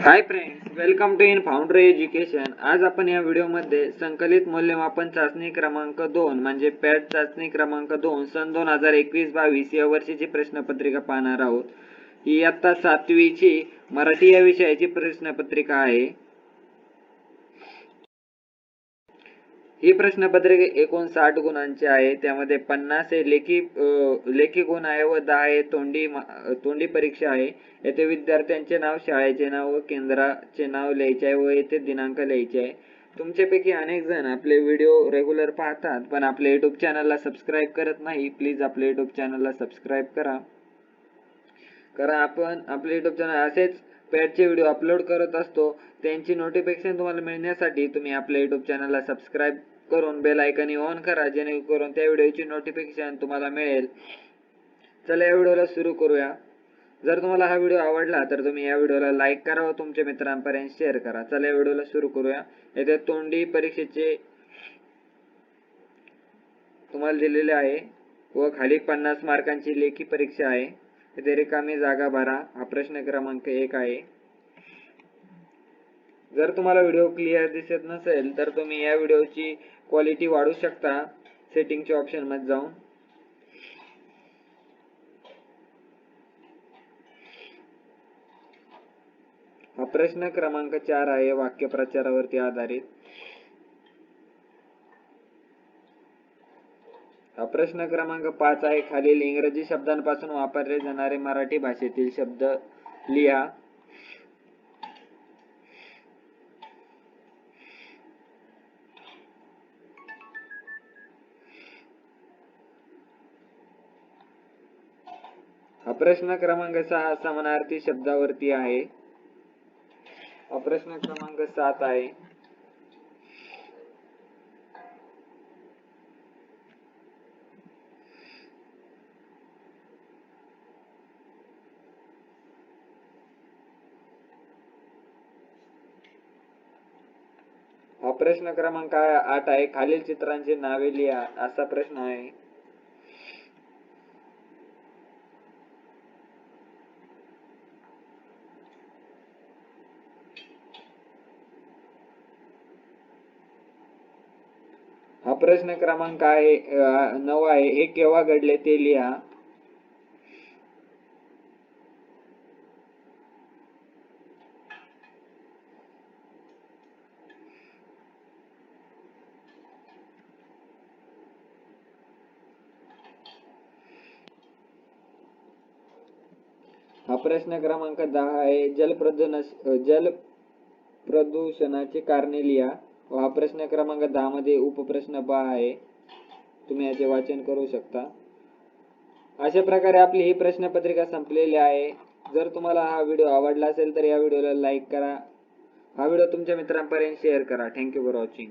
Hi friends welcome to in founder education आज आपण या व्हिडिओमध्ये संकलित मूल्यमापन चाचणी क्रमांक दोन म्हणजे पॅट चाचणी क्रमांक दोन सन दोन हजार एकवीस बावीस या वर्षीची प्रश्नपत्रिका पाहणार आहोत. ही आत्ता सातवीची मराठी या विषयाची प्रश्नपत्रिका आहे. ही प्रश्नपत्रिका एकूण साठ गुणांची आहे. त्यामध्ये पन्नास हे लेखी लेखी गुण आहे व दहा हे तोंडी तोंडी परीक्षा आहे. येथे विद्यार्थ्यांचे नाव शाळेचे नाव व केंद्राचे नाव लिहायचे आहे व येथे दिनांक लिहायचे आहे. तुमच्यापैकी अनेक जण आपले व्हिडिओ रेग्युलर पाहतात पण आपल्या युट्यूब चॅनलला सबस्क्राईब करत नाही प्लीज आपल्या युट्यूब चॅनलला सबस्क्राईब करा. कारण आपण आपले युट्यूब चॅनल असेच पॅडचे व्हिडिओ अपलोड करत असतो त्यांची नोटिफिकेशन तुम्हाला मिळण्यासाठी तुम्ही आपल्या युट्यूब चॅनलला सबस्क्राईब करून बेल आयकॉन ऑन करा जेणेकरून त्या व्हिडिओची नोटिफिकेशन तुम्हाला मिळेल. चला या व्हिडिओला सुरू करूया. जर तुम्हाला हा व्हिडिओ आवडला तर तुम्ही या व्हिडिओला लाईक करा व तुमच्या मित्रांपर्यंत शेअर करा. चला या व्हिडिओला सुरू करूया. येथे तोंडी परीक्षेचे तुम्हाला दिलेले आहे व खाली पन्नास मार्कांची लेखी परीक्षा आहे. इथे रिकामी जागा भरा. हा प्रश्न क्रमांक एक आहे. जर तुम्हाला व्हिडिओ क्लिअर दिसत नसेल तर तुम्ही या व्हिडिओची क्वालिटी वाढवू शकता. सेटिंगच्या ऑप्शनमध्ये जाऊन. हा प्रश्न क्रमांक चार आहे वाक्यप्रचारावरती आधारित. प्रश्न क्रमांक पाच आहे. खालील इंग्रजी शब्दांपासून वापरले जाणारे मराठी भाषेतील शब्द लिहा. हा प्रश्न क्रमांक सहा समानार्थी शब्दावरती आहे. प्रश्न क्रमांक सात आहे. हा प्रश्न क्रमांक आठ आहे. खालील चित्रांची नावे लिहा असा प्रश्न आहे. हा प्रश्न क्रमांक आहे नऊ आहे. हे केव्हा घडले ते लिहा. हा प्रश्न क्रमांक दहा आहे. जल प्रदूषण जल प्रदूषणाची कारणे लिहा. व हा प्रश्न क्रमांक दहा मध्ये उपप्रश्न ब आहे. तुम्ही याचे वाचन करू शकता. अशा प्रकारे आपली ही प्रश्नपत्रिका संपलेली आहे. जर तुम्हाला हा व्हिडिओ आवडला असेल तर या व्हिडिओला लाईक करा. हा व्हिडिओ तुमच्या मित्रांपर्यंत शेअर करा. Thank you for watching